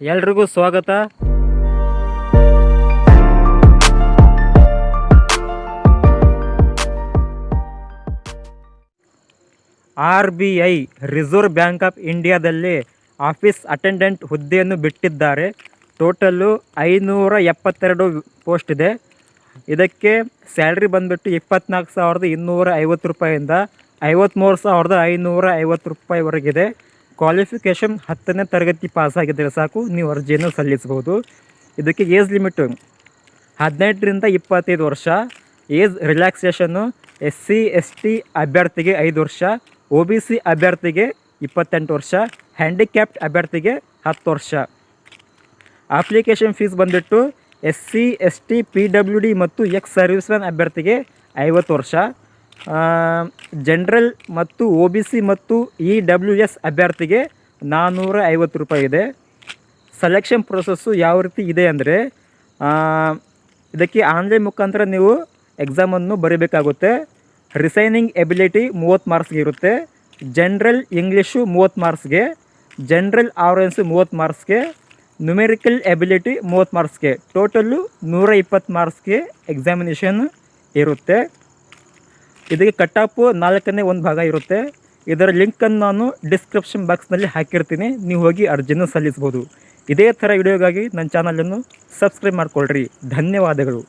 ಎಲ್ರಿಗೂ ಸ್ವಾಗತ. R B I reserve bank of ಇಂಡಿಯಾದಲ್ಲಿ ಆಫೀಸ್ ಅಟೆಂಡೆಂಟ್ ಹುದ್ದೆಯನ್ನು ಬಿಟ್ಟಿದ್ದಾರೆ. ಟೋಟಲ್ಲು ಐನೂರ ಎಪ್ಪತ್ತೆರಡು ಪೋಸ್ಟ್ ಇದೆ. ಇದಕ್ಕೆ ಸ್ಯಾಲ್ರಿ ಬಂದುಬಿಟ್ಟು ಇಪ್ಪತ್ನಾಲ್ಕು ಸಾವಿರದ ಇನ್ನೂರ ಐವತ್ತು ರೂಪಾಯಿಂದ ಐವತ್ತ್ಮೂರು ಸಾವಿರದ ಐನೂರ ಐವತ್ತು ರೂಪಾಯಿವರೆಗಿದೆ. ಕ್ವಾಲಿಫಿಕೇಷನ್ ಹತ್ತನೇ ತರಗತಿ ಪಾಸಾಗಿದ್ದರೆ ಸಾಕು, ನೀವು ಅರ್ಜಿಯನ್ನು ಸಲ್ಲಿಸಬಹುದು. ಇದಕ್ಕೆ ಏಜ್ ಲಿಮಿಟು ಹದಿನೆಂಟರಿಂದ ಇಪ್ಪತ್ತೈದು ವರ್ಷ age relaxation S C S T ಅಭ್ಯರ್ಥಿಗೆ ಐದು ವರ್ಷ ಒ ಬಿ ಸಿ ಅಭ್ಯರ್ಥಿಗೆ ಇಪ್ಪತ್ತೆಂಟು ವರ್ಷ ಹ್ಯಾಂಡಿಕ್ಯಾಪ್ಟ್ ಅಭ್ಯರ್ಥಿಗೆ ಹತ್ತು ವರ್ಷ. ಅಪ್ಲಿಕೇಶನ್ ಫೀಸ್ ಬಂದುಬಿಟ್ಟು S C S T P W D ಮತ್ತು ಎಕ್ಸ್ ಸರ್ವಿಸ್ ಮ್ಯಾನ್ ಅಭ್ಯರ್ಥಿಗೆ ಐವತ್ತು ವರ್ಷ. ಜನರಲ್ ಮತ್ತು ಒ ಬಿ ಸಿ ಮತ್ತು ಇ ಡಬ್ಲ್ಯೂ ಎಸ್ ಅಭ್ಯರ್ಥಿಗೆ ನಾನ್ನೂರ ಐವತ್ತು ರೂಪಾಯಿ ಇದೆ. ಸೆಲೆಕ್ಷನ್ ಪ್ರೊಸೆಸ್ಸು ಯಾವ ರೀತಿ ಇದೆ ಅಂದರೆ ಇದಕ್ಕೆ ಆನ್ಲೈನ್ ಮುಖಾಂತರ ನೀವು ಎಕ್ಸಾಮನ್ನು ಬರೀಬೇಕಾಗುತ್ತೆ. ರಿಸೈನಿಂಗ್ ಎಬಿಲಿಟಿ ಮೂವತ್ತು ಮಾರ್ಕ್ಸ್ಗೆ ಇರುತ್ತೆ. ಜನ್ರಲ್ ಇಂಗ್ಲೀಷು ಮೂವತ್ತು ಮಾರ್ಕ್ಸ್ಗೆ ಜನ್ರಲ್ ಆವರೆನ್ಸು ಮೂವತ್ತು ಮಾರ್ಕ್ಸ್ಗೆ ನ್ಯೂಮೆರಿಕಲ್ ಎಬಿಲಿಟಿ ಮೂವತ್ತು ಮಾರ್ಕ್ಸ್ಗೆ ಟೋಟಲ್ಲು ನೂರ ಇಪ್ಪತ್ತು ಮಾರ್ಕ್ಸ್ಗೆ ಎಕ್ಸಾಮಿನೇಷನ್ ಇರುತ್ತೆ. ಇದಕ್ಕೆ ಕಟ್ ಆಫು ನಾಲ್ಕನೇ ಒಂದು ಭಾಗ ಇರುತ್ತೆ. ಇದರ ಲಿಂಕನ್ನು ನಾನು ಡಿಸ್ಕ್ರಿಪ್ಷನ್ ಬಾಕ್ಸ್ನಲ್ಲಿ ಹಾಕಿರ್ತೀನಿ. ನೀವು ಹೋಗಿ ಅರ್ಜಿಯನ್ನು ಸಲ್ಲಿಸ್ಬೋದು ಇದೇ ಥರ ವಿಡಿಯೋಗಾಗಿ ನನ್ನ ಚಾನಲನ್ನು ಸಬ್ಸ್ಕ್ರೈಬ್ ಮಾಡಿಕೊಳ್ಳ್ರಿ ಧನ್ಯವಾದಗಳು.